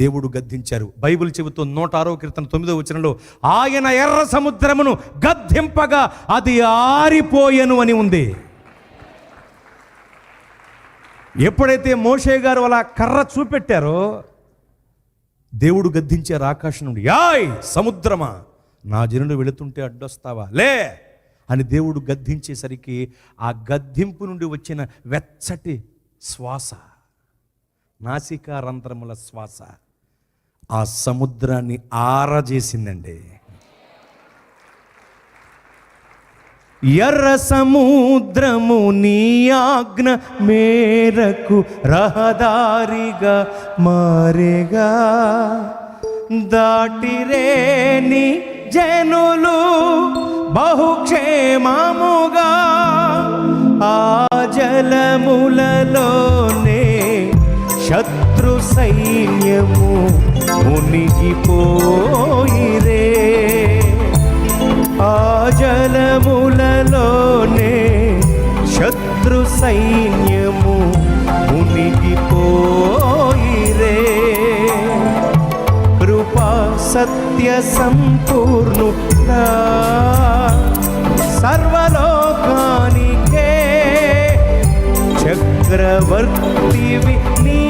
దేవుడు గద్దించారు. బైబిల్ చెబుతూ నూట ఆరో కీర్తన తొమ్మిదో వచనంలో ఆయన ఎర్ర సముద్రమును గద్దింపగా అది ఆరిపోయెను అని ఉంది. ఎప్పుడైతే మోషే గారు అలా కర్ర చూపెట్టారో దేవుడు గద్దించారు ఆకాశం నుండి యాయ్ సముద్రమా నా జనుడు వెళుతుంటే అడ్డొస్తావా లే అని దేవుడు గద్దించేసరికి ఆ గద్దింపు నుండి వచ్చిన వెచ్చటి శ్వాస నాసికారంధ్రముల శ్వాస ఆ సముద్రాన్ని ఆరజేసిందండి. ఎర్ర సముద్రము నీ ఆజ్ఞ మేరకు రహదారిగా మారేగా. దాటిరేని జనులు బహుక్షేమముగా ఆ జలములలోనే శత్రు సైన్యము మునిగిపోయిరే. ఆ జలములలోనే శత్రు సైన్యము మునిగిపోయిరే. కృపా సత్య సంపూర్ణుడా. సర్వలోకానికే చక్రవర్తివి నీవే